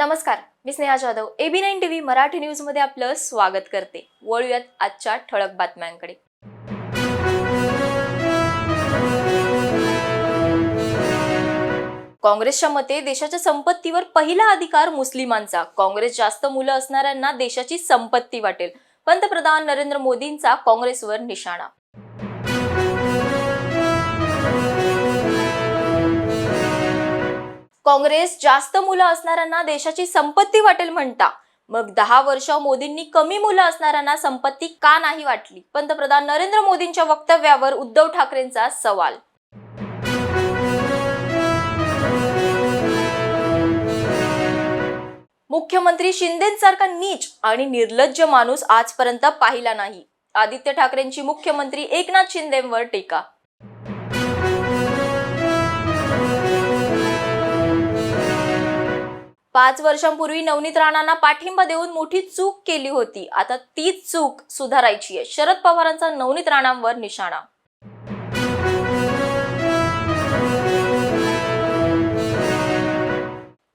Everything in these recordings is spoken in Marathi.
नमस्कार मी Sneha Jadhav AB nine TV Marathi न्यूजमध्ये आपलं स्वागत करते. वळूयात आजच्या ठळक बातम्यांकडे. काँग्रेसच्या मते देशाच्या संपत्तीवर पहिला अधिकार मुस्लिमांचा. काँग्रेस जास्त मुलं असणाऱ्यांना देशाची संपत्ती वाटेल. पंतप्रधान नरेंद्र मोदींचा काँग्रेसवर निशाणा. काँग्रेस जास्त मुलं असणाऱ्यांना देशाची संपत्ती वाटेल म्हणता. मग दहा वर्ष मोदींनी कमी मुलं असणाऱ्यांना संपत्ती का नाही वाटली? पंतप्रधान नरेंद्र मोदींच्या वक्तव्यावर उद्धव ठाकरेंचा सवाल. मुख्यमंत्री शिंदेसारखा नीच आणि निर्लज्ज माणूस आजपर्यंत पाहिला नाही. आदित्य ठाकरेंची मुख्यमंत्री एकनाथ शिंदेवर टीका. पाच वर्षांपूर्वी नवनीत राणांना पाठिंबा देऊन मोठी चूक केली होती. आता तीच चूक सुधारायची आहे. शरद पवारांचा नवनीत राणांवर निशाणा.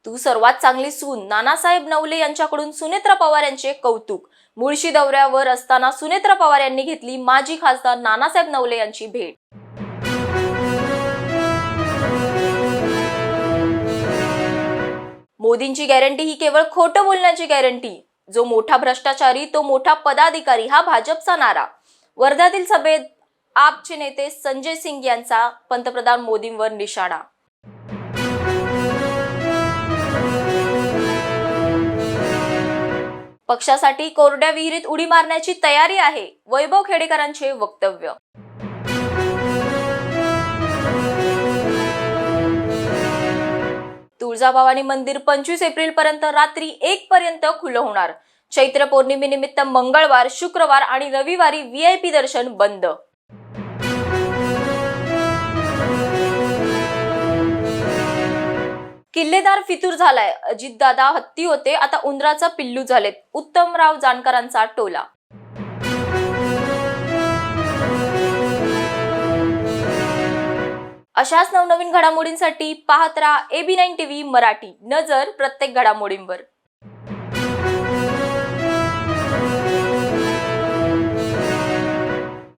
तू सर्वात चांगली सून. नानासाहेब नवले यांच्याकडून सुनेत्रा पवार यांचे कौतुक. मुळशी दौऱ्यावर असताना सुनेत्रा पवार यांनी घेतली माजी खासदार नानासाहेब नवले यांची भेट. मोदींची गॅरंटी ही केवळ खोटं बोलण्याची गॅरंटी. जो मोठा भ्रष्टाचारी तो मोठा पदाधिकारी हा भाजपचा नारा. वर्ध्यातील सभेत आपचे नेते संजय सिंग यांचा पंतप्रधान मोदींवर निशाणा. पक्षासाठी कोरड्या विहिरीत उडी मारण्याची तयारी आहे वैभव खेडेकरांचे वक्तव्य. तुळजाभवानी मंदिर पंचवीस एप्रिल पर्यंत रात्री एक पर्यंत खुलं होणार. चैत्र पौर्णिमेनिमित्त मंगळवार शुक्रवार आणि रविवारी व्हीआयपी दर्शन बंद. किल्लेदार फितूर झालाय. अजितदादा हत्ती होते. आता उंदराचा पिल्लू झालेत. उत्तमराव जानकरांचा टोला. अशाच नवनवीन घडामोडींसाठी पाहत राहा एबी नाईन टीव्ही मराठी. नजर प्रत्येक घडामोडींवर.